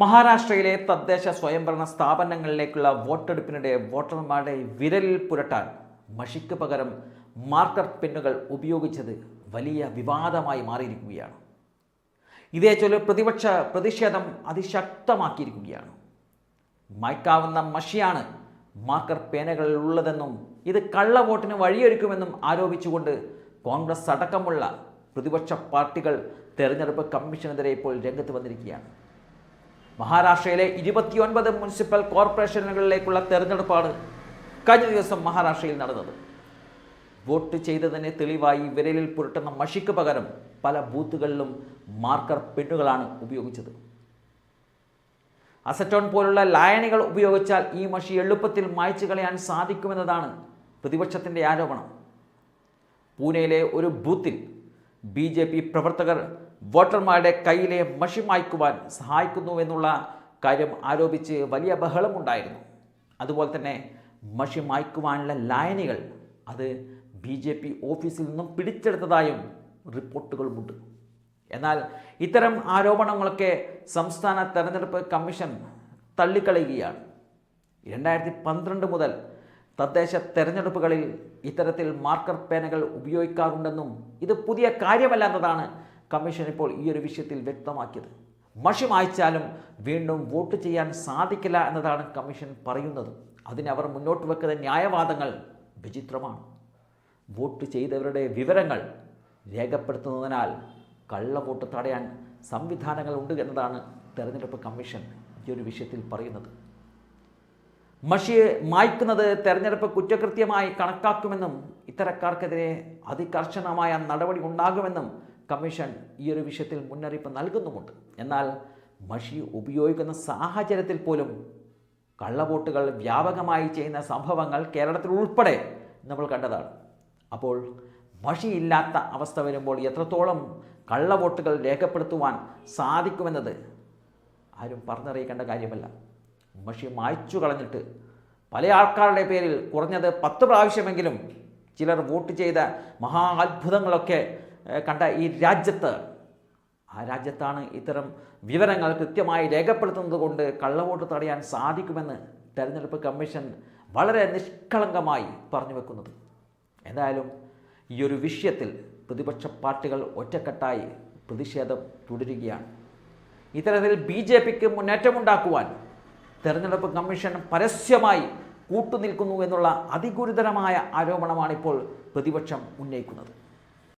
മഹാരാഷ്ട്രയിലെ തദ്ദേശ സ്വയംഭരണ സ്ഥാപനങ്ങളിലേക്കുള്ള വോട്ടെടുപ്പിനിടെ വോട്ടർമാരുടെ വിരലിൽ പുരട്ടാൻ മഷിക്ക് പകരം മാർക്കർ പെന്നുകൾ ഉപയോഗിച്ചത് വലിയ വിവാദമായി മാറിയിരിക്കുകയാണ്. ഇതേ ചൊല്ലി പ്രതിപക്ഷ പ്രതിഷേധം അതിശക്തമാക്കിയിരിക്കുകയാണ്. മയക്കാവുന്ന മഷിയാണ് മാർക്കർ പേനകളിൽ ഉള്ളതെന്നും ഇത് കള്ളവോട്ടിന് വഴിയൊരുക്കുമെന്നും ആരോപിച്ചുകൊണ്ട് കോൺഗ്രസ് അടക്കമുള്ള പ്രതിപക്ഷ പാർട്ടികൾ തെരഞ്ഞെടുപ്പ് കമ്മീഷനെതിരെ ഇപ്പോൾ രംഗത്ത് വന്നിരിക്കുകയാണ്. മഹാരാഷ്ട്രയിലെ ഇരുപത്തിയൊൻപത് മുനിസിപ്പൽ കോർപ്പറേഷനുകളിലേക്കുള്ള തെരഞ്ഞെടുപ്പാണ് കഴിഞ്ഞ ദിവസം മഹാരാഷ്ട്രയിൽ നടന്നത്. വോട്ട് ചെയ്തതിന് തെളിവായി വിരലിൽ പുരട്ടുന്ന മഷിക്ക് പകരം പല ബൂത്തുകളിലും മാർക്കർ പെണ്ണുകളാണ് ഉപയോഗിച്ചത്. അസറ്റോൺ പോലുള്ള ലായനികൾ ഉപയോഗിച്ചാൽ ഈ മഷി എളുപ്പത്തിൽ മായ്ച്ചു കളയാൻ സാധിക്കുമെന്നതാണ് പ്രതിപക്ഷത്തിന്റെ ആരോപണം. പൂനെയിലെ ഒരു ബൂത്തിൽ ബി ജെ പി പ്രവർത്തകർ വോട്ടർമാരുടെ കയ്യിലെ മഷി മായ്ക്കുവാൻ സഹായിക്കുന്നുവെന്നുള്ള കാര്യം ആരോപിച്ച് വലിയ ബഹളമുണ്ടായിരുന്നു. അതുപോലെ തന്നെ മഷി മായ്ക്കുവാനുള്ള ലായനികൾ അത് ബി ജെ പി ഓഫീസിൽ നിന്നും പിടിച്ചെടുത്തതായും റിപ്പോർട്ടുകളുമുണ്ട്. എന്നാൽ ഇത്തരം ആരോപണങ്ങളൊക്കെ സംസ്ഥാന തെരഞ്ഞെടുപ്പ് കമ്മീഷൻ തള്ളിക്കളയുകയാണ്. രണ്ടായിരത്തി പന്ത്രണ്ട് മുതൽ തദ്ദേശ തെരഞ്ഞെടുപ്പുകളിൽ ഇത്തരത്തിൽ മാർക്കർ പേനകൾ ഉപയോഗിക്കാറുണ്ടെന്നും ഇത് പുതിയ കാര്യമല്ല എന്നതാണ് കമ്മീഷൻ ഇപ്പോൾ ഈ ഒരു വിഷയത്തിൽ വ്യക്തമാക്കിയത്. മഷി മായ്ച്ചാലും വീണ്ടും വോട്ട് ചെയ്യാൻ സാധിക്കില്ല എന്നതാണ് കമ്മീഷൻ പറയുന്നത്. അതിനവർ മുന്നോട്ട് വെക്കുന്ന ന്യായവാദങ്ങൾ വിചിത്രമാണ്. വോട്ട് ചെയ്തവരുടെ വിവരങ്ങൾ രേഖപ്പെടുത്തുന്നതിനാൽ കള്ളവോട്ട് തടയാൻ സംവിധാനങ്ങൾ ഉണ്ട് എന്നതാണ് തെരഞ്ഞെടുപ്പ് കമ്മീഷൻ ഈ ഒരു വിഷയത്തിൽ പറയുന്നത്. മഷിയെ മായ്ക്കുന്നത് തെരഞ്ഞെടുപ്പ് കുറ്റകൃത്യമായി കണക്കാക്കുമെന്നും ഇത്തരക്കാർക്കെതിരെ അതികർശനമായ നടപടി ഉണ്ടാകുമെന്നും കമ്മീഷൻ ഈ ഒരു വിഷയത്തിൽ മുന്നറിയിപ്പ് നൽകുന്നുമുണ്ട്. എന്നാൽ മഷി ഉപയോഗിക്കുന്ന സാഹചര്യത്തിൽ പോലും കള്ളവോട്ടുകൾ വ്യാപകമായി ചെയ്യുന്ന സംഭവങ്ങൾ കേരളത്തിൽ ഉൾപ്പെടെ നമ്മൾ കണ്ടതാണ്. അപ്പോൾ മഷിയില്ലാത്ത അവസ്ഥ വരുമ്പോൾ എത്രത്തോളം കള്ളവോട്ടുകൾ രേഖപ്പെടുത്തുവാൻ സാധിക്കുമെന്നത് ആരും പറഞ്ഞറിയിക്കേണ്ട കാര്യമല്ല. മഷി മായ്ച്ചു കളഞ്ഞിട്ട് പല ആൾക്കാരുടെ പേരിൽ കുറഞ്ഞത് പത്ത് പ്രാവശ്യമെങ്കിലും ചിലർ വോട്ട് ചെയ്ത മഹാ അത്ഭുതങ്ങളൊക്കെ കണ്ട ഈ രാജ്യത്ത് ആ രാജ്യത്താണ് ഇത്തരം വിവരങ്ങൾ കൃത്യമായി രേഖപ്പെടുത്തുന്നത് കൊണ്ട് കള്ളവോട്ട് തടയാൻ സാധിക്കുമെന്ന് തെരഞ്ഞെടുപ്പ് കമ്മീഷൻ വളരെ നിഷ്കളങ്കമായി പറഞ്ഞു വെക്കുന്നത്. എന്തായാലും ഈ ഒരു വിഷയത്തിൽ പ്രതിപക്ഷ പാർട്ടികൾ ഒറ്റക്കെട്ടായി പ്രതിഷേധം തുടരുകയാണ്. ഇത്തരത്തിൽ ബി ജെ പിക്ക് മുന്നേറ്റമുണ്ടാക്കുവാൻ തെരഞ്ഞെടുപ്പ് കമ്മീഷൻ പരസ്യമായി കൂട്ടുനിൽക്കുന്നു എന്നുള്ള അതിഗുരുതരമായ ആരോപണമാണിപ്പോൾ പ്രതിപക്ഷം ഉന്നയിക്കുന്നത്.